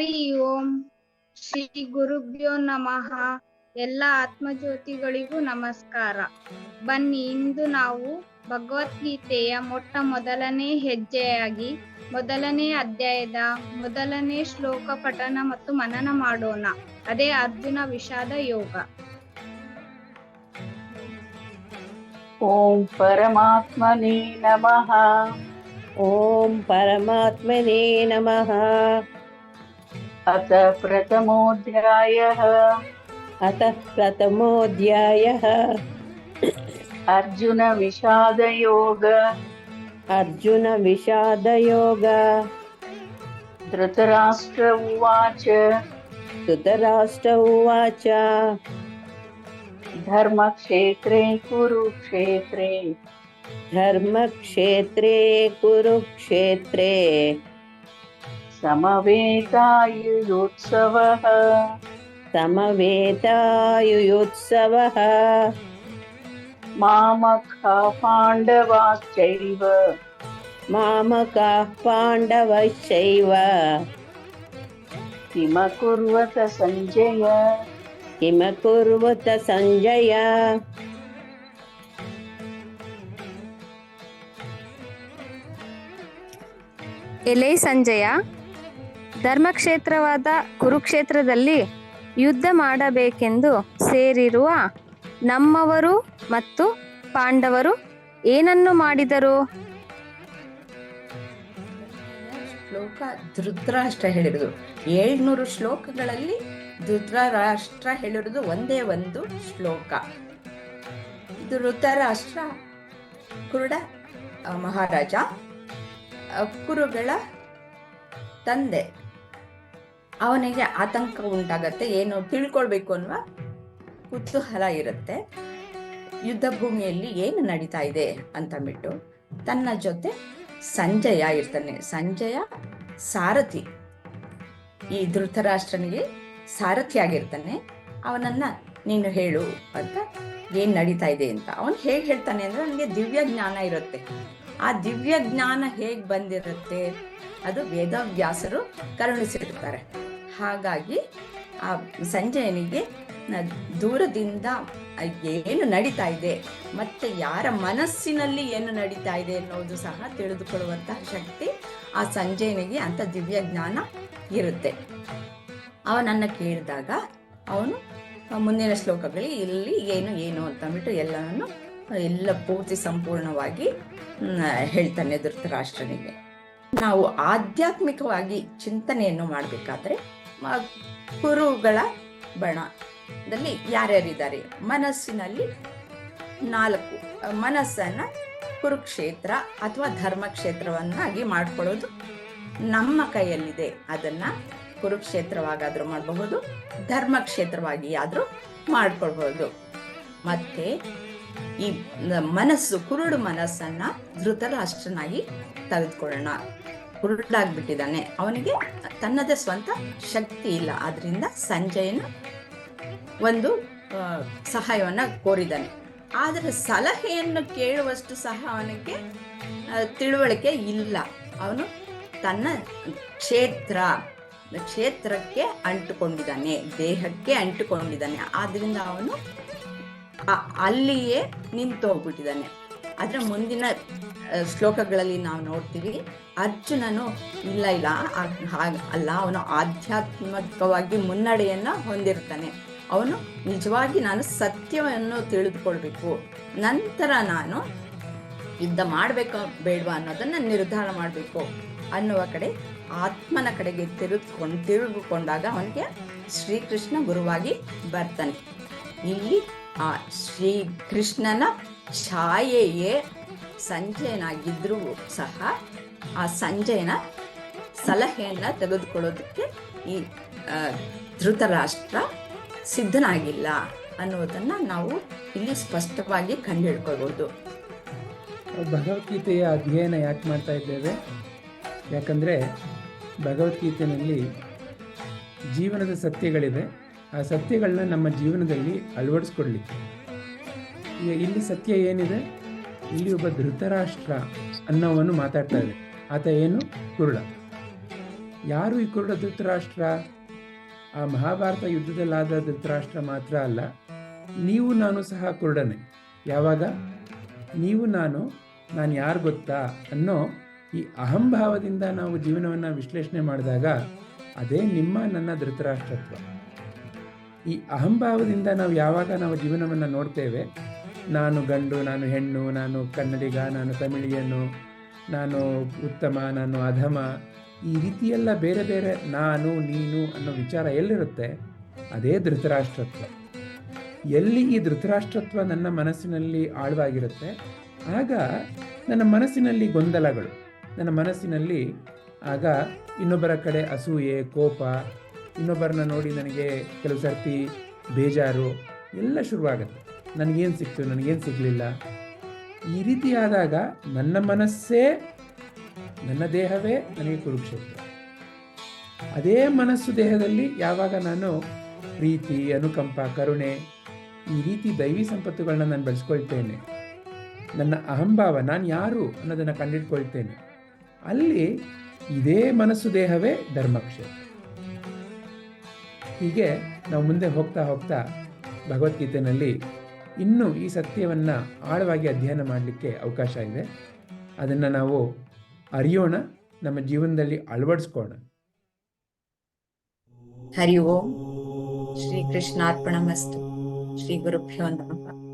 ಹರಿ ಓಂ ಶ್ರೀ ಗುರುಭ್ಯೋ ನಮಃ. ಎಲ್ಲ ಆತ್ಮಜ್ಯೋತಿಗಳಿಗೂ ನಮಸ್ಕಾರ. ಬನ್ನಿ ಇಂದು ನಾವು ಭಗವದ್ಗೀತೆಯ ಮೊಟ್ಟ ಮೊದಲನೇ ಹೆಜ್ಜೆಯಾಗಿ ಮೊದಲನೇ ಅಧ್ಯಾಯದ ಮೊದಲನೇ ಶ್ಲೋಕ ಪಠನ ಮತ್ತು ಮನನ ಮಾಡೋಣ. ಅದೇ ಅರ್ಜುನ ವಿಷಾದ ಯೋಗ. ಓಂ ಪರಮಾತ್ಮನೇ ನಮಃ. ಓಂ ಪರಮಾತ್ಮನೇ ನಮಃ. अथ प्रथमोऽध्यायः। अतः प्रथमोऽध्यायः। अर्जुनविषादयोग अर्जुनविषादयोग धृतराष्ट्र उवाच। धृतराष्ट्र उवाच। धर्मक्षेत्रे कुरुक्षेत्रे। धर्मक्षेत्रे कुरुक्षेत्रे। समवेतायुयुत्सवः समवेतायुयुत्सवः मामखा पाण्डवाश्चैव मामकाः पाण्डवश्चैव किमकुर्वत सञ्जय किमकुर्वत सञ्जय ಎಲೆ ಸಂಜಯ ಧರ್ಮಕ್ಷೇತ್ರವಾದ ಕುರುಕ್ಷೇತ್ರದಲ್ಲಿ ಯುದ್ಧ ಮಾಡಬೇಕೆಂದು ಸೇರಿರುವ ನಮ್ಮವರು ಮತ್ತು ಪಾಂಡವರು ಏನನ್ನು ಮಾಡಿದರು? ಶ್ಲೋಕ ಧೃತರಾಷ್ಟ್ರ ಹೇಳಿರೋದು ಏಳ್ನೂರು ಶ್ಲೋಕಗಳಲ್ಲಿ ಧೃತರಾಷ್ಟ್ರ ಹೇಳಿರುವುದು ಒಂದೇ ಒಂದು ಶ್ಲೋಕ. ಧೃತರಾಷ್ಟ್ರ ಕುರುಡ ಮಹಾರಾಜ ಕುರುಗಳ ತಂದೆ. ಅವನಿಗೆ ಆತಂಕ ಉಂಟಾಗತ್ತೆ, ಏನು ತಿಳ್ಕೊಳ್ಬೇಕು ಅನ್ನುವ ಕುತೂಹಲ ಇರುತ್ತೆ. ಯುದ್ಧ ಭೂಮಿಯಲ್ಲಿ ಏನು ನಡೀತಾ ಇದೆ ಅಂತಂದ್ಬಿಟ್ಟು ತನ್ನ ಜೊತೆ ಸಂಜಯ ಇರ್ತಾನೆ. ಸಂಜಯ ಸಾರಥಿ. ಈ ಧೃತರಾಷ್ಟ್ರನಿಗೆ ಸಾರಥಿಯಾಗಿರ್ತಾನೆ. ಅವನನ್ನ ನೀನು ಹೇಳು ಅಂತ ಏನ್ ನಡೀತಾ ಇದೆ ಅಂತ. ಅವನು ಹೇಗೆ ಹೇಳ್ತಾನೆ ಅಂದ್ರೆ ಅವನಿಗೆ ದಿವ್ಯ ಜ್ಞಾನ ಇರುತ್ತೆ. ಆ ದಿವ್ಯ ಜ್ಞಾನ ಹೇಗೆ ಬಂದಿರುತ್ತೆ, ಅದು ವೇದವ್ಯಾಸರು ಕರುಣಿಸಿರ್ತಾರೆ. ಹಾಗಾಗಿ ಆ ಸಂಜಯನಿಗೆ ದೂರದಿಂದ ಏನು ನಡೀತಾ ಇದೆ, ಮತ್ತೆ ಯಾರ ಮನಸ್ಸಿನಲ್ಲಿ ಏನು ನಡೀತಾ ಇದೆ ಅನ್ನೋದು ಸಹ ತಿಳಿದುಕೊಳ್ಳುವಂತಹ ಶಕ್ತಿ ಆ ಸಂಜಯನಿಗೆ ಅಂತ ದಿವ್ಯ ಜ್ಞಾನ ಇರುತ್ತೆ. ಅವನನ್ನ ಕೇಳಿದಾಗ ಅವನು ಮುಂದಿನ ಶ್ಲೋಕಗಳಿಗೆ ಇಲ್ಲಿ ಏನು ಏನು ಅಂತಂದ್ಬಿಟ್ಟು ಎಲ್ಲವನ್ನು ಎಲ್ಲ ಪೂರ್ತಿ ಸಂಪೂರ್ಣವಾಗಿ ಹೇಳ್ತಾನೆ ಧೃತರಾಷ್ಟ್ರನಿಗೆ ನಾವು ಆಧ್ಯಾತ್ಮಿಕವಾಗಿ ಚಿಂತನೆಯನ್ನು ಮಾಡಬೇಕಾದ್ರೆ ಕುರುಗಳ ಬಣದಲ್ಲಿ ಯಾರ್ಯಾರಿದ್ದಾರೆ? ಮನಸ್ಸಿನಲ್ಲಿ ನಾಲ್ಕು. ಮನಸ್ಸನ್ನ ಕುರುಕ್ಷೇತ್ರ ಅಥವಾ ಧರ್ಮಕ್ಷೇತ್ರವನ್ನಾಗಿ ಮಾಡ್ಕೊಳ್ಳೋದು ನಮ್ಮ ಕೈಯಲ್ಲಿದೆ. ಅದನ್ನ ಕುರುಕ್ಷೇತ್ರವಾಗಾದ್ರೂ ಮಾಡಬಹುದು ಧರ್ಮಕ್ಷೇತ್ರವಾಗಿ ಆದ್ರೂ ಮಾಡ್ಕೊಳ್ಬಹುದು. ಮತ್ತೆ ಈ ಮನಸ್ಸು, ಕುರುಡು ಮನಸ್ಸನ್ನ ಧೃತರಾಷ್ಟ್ರನಾಗಿ ತೆಗೆದುಕೊಳ್ಳೋಣ. ಕುರುಡಾಗ್ಬಿಟ್ಟಿದ್ದಾನೆ. ಅವನಿಗೆ ತನ್ನದೇ ಸ್ವಂತ ಶಕ್ತಿ ಇಲ್ಲ. ಆದ್ರಿಂದ ಸಂಜಯನ ಒಂದು ಸಹಾಯವನ್ನ ಕೋರಿದ್ದಾನೆ. ಆದರೆ ಸಲಹೆಯನ್ನು ಕೇಳುವಷ್ಟು ಸಹ ಅವನಿಗೆ ತಿಳುವಳಿಕೆ ಇಲ್ಲ. ಅವನು ತನ್ನ ಕ್ಷೇತ್ರ, ಕ್ಷೇತ್ರಕ್ಕೆ ಅಂಟುಕೊಂಡಿದ್ದಾನೆ, ದೇಹಕ್ಕೆ ಅಂಟುಕೊಂಡಿದ್ದಾನೆ. ಆದ್ರಿಂದ ಅವನು ಅಲ್ಲಿಯೇ ನಿಂತು ಹೋಗ್ಬಿಟ್ಟಿದ್ದಾನೆ ಅದರ ಮುಂದಿನ ಶ್ಲೋಕಗಳಲ್ಲಿ ನಾವು ನೋಡ್ತೀವಿ, ಅರ್ಜುನನು ಇಲ್ಲ ಇಲ್ಲ ಅಲ್ಲ, ಅವನು ಆಧ್ಯಾತ್ಮಿಕವಾಗಿ ಮುನ್ನಡೆಯನ್ನು ಹೊಂದಿರ್ತಾನೆ. ಅವನು ನಿಜವಾಗಿ ನಾನು ಸತ್ಯವನ್ನು ತಿಳಿದುಕೊಳ್ಬೇಕು, ನಂತರ ನಾನು ಯುದ್ಧ ಮಾಡಬೇಕಾ ಬೇಡವಾ ಅನ್ನೋದನ್ನು ನಿರ್ಧಾರ ಮಾಡಬೇಕು ಅನ್ನುವ ಕಡೆ, ಆತ್ಮನ ಕಡೆಗೆ ತಿರುಗಿಕೊಂಡು ತಿರುಗಿಕೊಂಡಾಗ ಅವನಿಗೆ ಶ್ರೀಕೃಷ್ಣ ಗುರುವಾಗಿ ಬರ್ತಾನೆ. ಇಲ್ಲಿ ಆ ಶ್ರೀಕೃಷ್ಣನ ಛಾಯೆಯೇ ಸಂಜಯನಾಗಿದ್ರೂ ಸಹ ಆ ಸಂಜಯನ ಸಲಹೆಯನ್ನ ತೆಗೆದುಕೊಳ್ಳೋದಕ್ಕೆ ಈ ಧೃತರಾಷ್ಟ್ರ ಸಿದ್ಧನಾಗಿಲ್ಲ ಅನ್ನೋದನ್ನು ನಾವು ಇಲ್ಲಿ ಸ್ಪಷ್ಟವಾಗಿ ಕಂಡುಹಿಡ್ಕೊಳ್ಬೋದು ಭಗವದ್ಗೀತೆಯ ಅಧ್ಯಯನ ಯಾಕೆ ಮಾಡ್ತಾ ಇದ್ದೇವೆ? ಯಾಕಂದರೆ ಭಗವದ್ಗೀತೆಯಲ್ಲಿ ಜೀವನದ ಸತ್ಯಗಳಿದೆ ಆ ಸತ್ಯಗಳನ್ನ ನಮ್ಮ ಜೀವನದಲ್ಲಿ ಅಳವಡಿಸ್ಕೊಡ್ಲಿಕ್ಕೆ. ಈಗ ಇಲ್ಲಿ ಸತ್ಯ ಏನಿದೆ? ಇಲ್ಲಿ ಒಬ್ಬ ಧೃತರಾಷ್ಟ್ರ ಅನ್ನೋವನ್ನು ಮಾತಾಡ್ತಾ ಇದೆ ಆತ ಏನು? ಕುರುಡ ಯಾರು ಈ ಕುರುಡ ಧೃತರಾಷ್ಟ್ರ? ಆ ಮಹಾಭಾರತ ಯುದ್ಧದಲ್ಲಾದ ಧೃತರಾಷ್ಟ್ರ ಮಾತ್ರ ಅಲ್ಲ, ನೀವು ನಾನು ಸಹ ಕುರುಡನೆ. ಯಾವಾಗ? ನೀವು ನಾನು ನಾನು ಯಾರು ಗೊತ್ತಾ? ಅನ್ನೋ ಈ ಅಹಂಭಾವದಿಂದ ನಾವು ಜೀವನವನ್ನು ವಿಶ್ಲೇಷಣೆ ಮಾಡಿದಾಗ ಅದೇ ನಿಮ್ಮ, ನನ್ನ ಧೃತರಾಷ್ಟ್ರತ್ವ. ಈ ಅಹಂಭಾವದಿಂದ ನಾವು ಯಾವಾಗ ನಾವು ಜೀವನವನ್ನು ನೋಡ್ತೇವೆ ನಾನು ಗಂಡು, ನಾನು ಹೆಣ್ಣು, ನಾನು ಕನ್ನಡಿಗ, ನಾನು ತಮಿಳಿಯನ್ನು ನಾನು ಉತ್ತಮ, ನಾನು ಅಧಮ. ಈ ರೀತಿಯೆಲ್ಲ ಬೇರೆ ಬೇರೆ ನಾನು, ನೀನು ಅನ್ನೋ ವಿಚಾರ ಎಲ್ಲಿರುತ್ತೆ? ಅದೇ ಧೃತರಾಷ್ಟ್ರತ್ವ. ಎಲ್ಲಿ ಈ ಧೃತರಾಷ್ಟ್ರತ್ವ ನನ್ನ ಮನಸ್ಸಿನಲ್ಲಿ ಆಳವಾಗಿರುತ್ತೆ, ಆಗ ನನ್ನ ಮನಸ್ಸಿನಲ್ಲಿ ಗೊಂದಲಗಳು. ನನ್ನ ಮನಸ್ಸಿನಲ್ಲಿ ಆಗ ಇನ್ನೊಬ್ಬರ ಕಡೆ ಅಸೂಯೆ, ಕೋಪ, ಇನ್ನೊಬ್ಬರನ್ನ ನೋಡಿ ನನಗೆ ಕೆಲವು ಸರ್ತಿ ಬೇಜಾರು ಎಲ್ಲ ಶುರುವಾಗುತ್ತೆ. ನನಗೇನು ಸಿಕ್ತು, ನನಗೇನು ಸಿಗಲಿಲ್ಲ. ಈ ರೀತಿ ಆದಾಗ ನನ್ನ ಮನಸ್ಸೇ, ನನ್ನ ದೇಹವೇ ನನಗೆ ಕುರುಕ್ಷೇತ್ರ. ಅದೇ ಮನಸ್ಸು ದೇಹದಲ್ಲಿ ಯಾವಾಗ ನಾನು ಪ್ರೀತಿ, ಅನುಕಂಪ, ಕರುಣೆ, ಈ ರೀತಿ ದೈವಿ ಸಂಪತ್ತುಗಳನ್ನ ನಾನು ಬೆಳೆಸ್ಕೊಳ್ತೇನೆ, ನನ್ನ ಅಹಂಭಾವ ನಾನು ಯಾರು ಅನ್ನೋದನ್ನು ಕಂಡಿಟ್ಕೊಳ್ತೇನೆ, ಅಲ್ಲಿ ಇದೇ ಮನಸ್ಸು ದೇಹವೇ ಧರ್ಮಕ್ಷೇತ್ರ. ಹೀಗೆ ನಾವು ಮುಂದೆ ಹೋಗ್ತಾ ಹೋಗ್ತಾ ಭಗವದ್ಗೀತೆಯಲ್ಲಿ ಇನ್ನೂ ಈ ಸತ್ಯವನ್ನು ಆಳವಾಗಿ ಅಧ್ಯಯನ ಮಾಡಲಿಕ್ಕೆ ಅವಕಾಶ ಇದೆ. ಅದನ್ನು ನಾವು ಅರಿಯೋಣ, ನಮ್ಮ ಜೀವನದಲ್ಲಿ ಅಳವಡಿಸ್ಕೋಣ ಹರಿ ಓಂ. ಶ್ರೀ ಕೃಷ್ಣಾರ್ಪಣ ಮಸ್ತು ಶ್ರೀ ಗುರುಭ್ಯೋ ನಮಃ.